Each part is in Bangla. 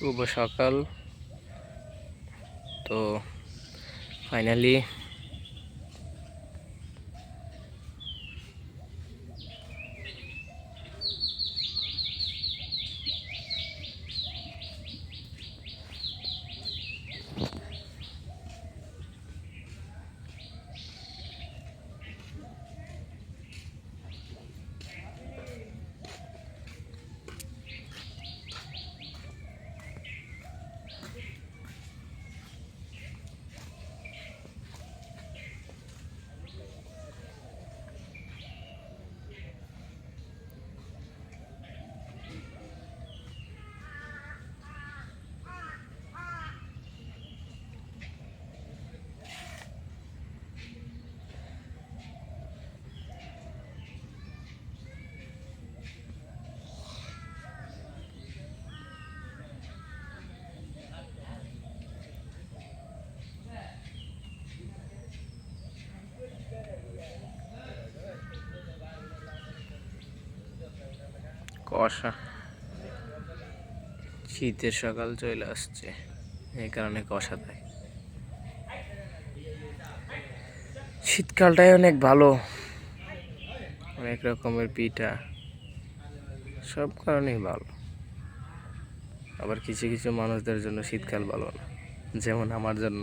শুভ সকাল। তো ফাইনালি কুয়াশা। শীতের সকাল চলে আসছে, এই কারণে কুয়াশা দেয় শীতকালটাই অনেক ভালো। অনেক রকমের পিঠা, সব কারণেই ভালো। আবার কিছু কিছু মানুষদের জন্য শীতকাল ভালো না, যেমন আমার জন্য।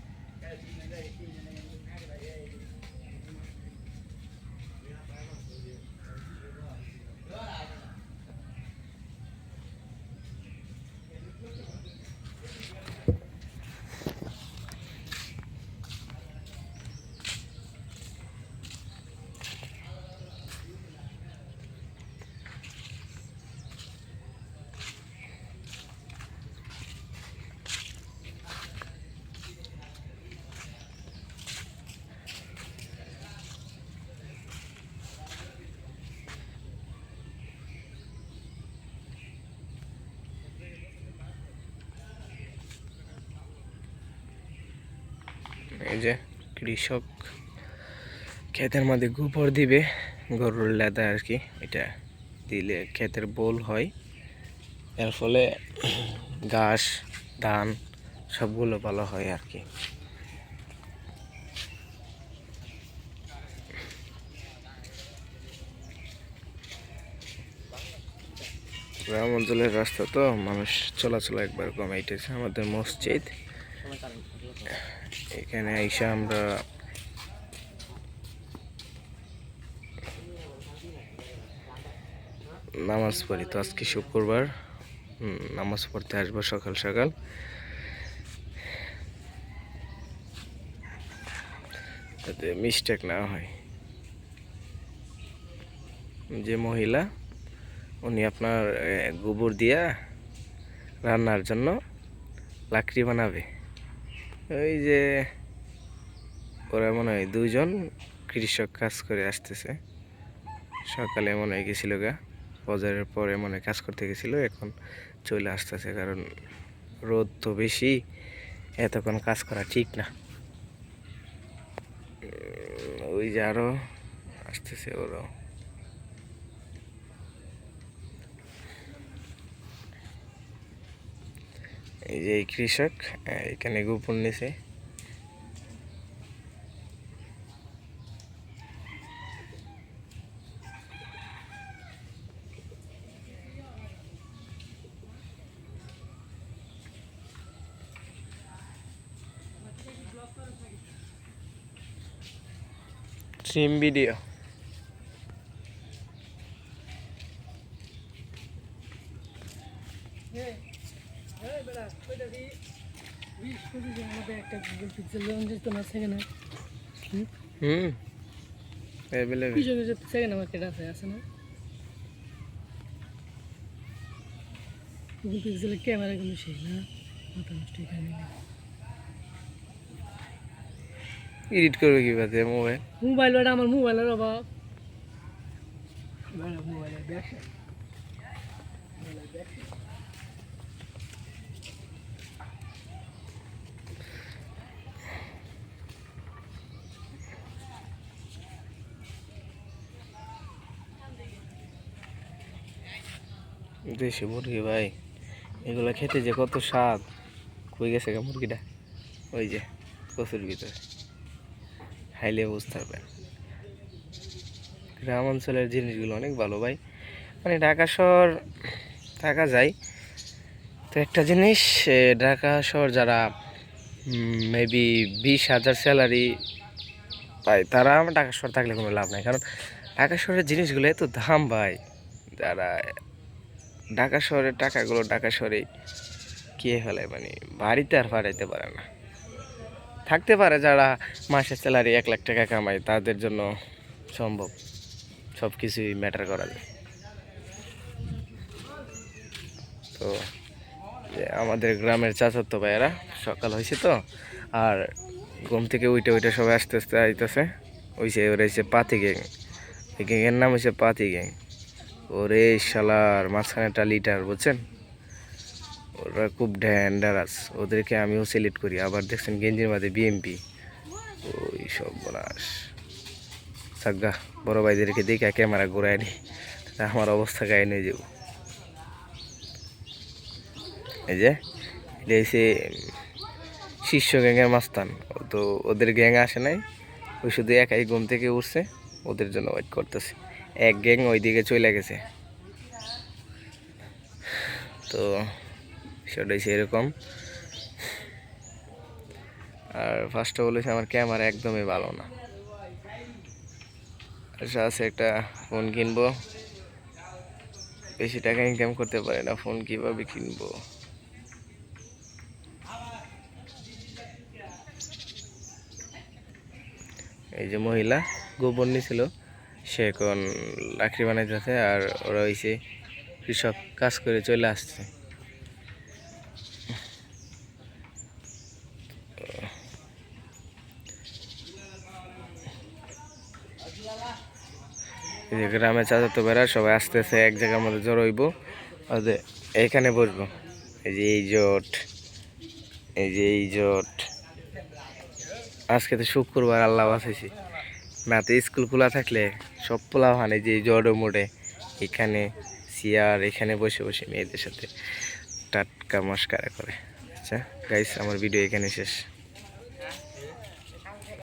এই যে কৃষক ক্ষেতের মধ্যে গোবর দিবে, গরুর লেদা আর কি, এটা দিলে ক্ষেতের বোল হয়। এর ফলে ঘাস, ধান সবগুলো ভালো হয় আর কি। গ্রাম অঞ্চলের রাস্তা তো মানুষ চলাচল একবার কমাইতেছে, আমাদের মসজিদ। এখানে আইসা আমরা নামাজ পড়ি। তো আজকে শুক্রবার। নামাজ পড়তে আসব সকাল সকাল। যাতে মিস্টেক না হয়। যে মহিলা, উনি আপনার গোবর দিয়া রান্নার জন্য লাকড়ি বানাবে। ওই যে, ওরা মনে হয় দুজন কৃষক কাজ করে আসতেছে। সকালে মনে হয় গেছিল গা, বাজারের পরে মনে কাজ করতে গেছিল, এখন চলে আসতেছে, কারণ রোদ তো বেশি, এতক্ষণ কাজ করা ঠিক না। ওই যে আরও আসতেছে ওরাও। এই যে এই কৃষক এখানে গোপন নিছে স্ট্রিম ভিডিও হুম। অ্যাভেলেবেল সেকেন্ড মার্কেট আছে আছে না? গুগল পিক্সেলের ক্যামেরা সেই না? মাথা নষ্ট এখানে। এডিট করবে কি বাদে মোবাইল মোবাইল আমার মোবাইলের অভাব। মোবাইলের ব্যবসা। দেশি মুরগি ভাই, এগুলো খেতে যে কত স্বাদ। কই গেছে গা মুরগিটা? ওই যে, কচুর ভিতরে। খাইলে বুঝতে পারবেন গ্রাম অঞ্চলের জিনিসগুলো অনেক ভালো ভাই। মানে ঢাকা শহর থাকা যায়। তো একটা জিনিস ঢাকা শহর যারা মেবি বিশ হাজার স্যালারি পায়, তারা ঢাকা শহর থাকলে কোনো লাভ নাই। কারণ ঢাকা শহরের জিনিসগুলো এত দাম ভাই। যারা ঢাকা শহরের টাকাগুলো ঢাকা শহরেই কে ফেলে মানে বাড়িতে আর পাঠাইতে পারে না। থাকতে পারে যারা মাসের স্যালারি এক লাখ টাকা কামায়, তাদের জন্য সম্ভব। সব কিছুই ম্যাটার করা যায়। তো আমাদের গ্রামের চাচাতো ভাইয়েরা, সকাল হয়েছে তো, আর ঘুম থেকে উইটে উইটে সবাই আস্তে আস্তে আইতেছে। ওইছে ওরা হচ্ছে পাতি গ্যাং এই গ্যাংয়ের নাম হচ্ছে পাতি গ্যাং ওরে শালার মাঝখানেটা লিটার বুঝছেন? ওরা খুব ড্যান্ডারাস ওদেরকে আমিও সিলেক্ট করি। আবার দেখছেন গেঞ্জির মাঝে বিএমপি ওই সব বলাস। সাজ্ঞা বড় ভাইদেরকে দেখে ক্যামেরা ঘুরায় নি। আমার অবস্থা গায়ে নিয়ে যাব। এই যে, এটা হচ্ছে শীর্ষ গ্যাংয়ের মাস্তান। তো ওদের গ্যাং আসে নাই। ওই শুধু একাই ঘুম থেকে উঠছে। ওদের জন্য ওয়েট করতেছে। এক গ্যাং ওইদিকে চলে গেছে। তো সেটাই এরকম আর ফার্স্ট অফ অল আমার ক্যামেরা একদমই ভালো না। আচ্ছা আছে একটা ফোন কিনবো। বেশি টাকা ইনকাম করতে পারি না ফোন কীভাবে কিনবো? এই যে মহিলা গোবর নিছিল। সে এখন লাকড়ি বানাইতেছে আর ওরা হয়েছে কৃষক, কাজ করে চলে আসছে। যে গ্রামে চাচাতো বেড়া সবাই আসতেছে, এক জায়গার মধ্যে জড়ো হইব এইখানে বসবো। এই যে এই জোট, এই যে এই জোট। আজকে তো শুক্রবার, আল্লাহ বাঁচাইছি। না তো স্কুল খোলা থাকলে সব পোলা হয় যে জড়ো মোড়ে। এখানে সিয়ার এখানে বসে বসে মেয়েদের সাথে টাটকা মস্কারা করে। আচ্ছা গাইস আমার ভিডিও এখানে শেষ।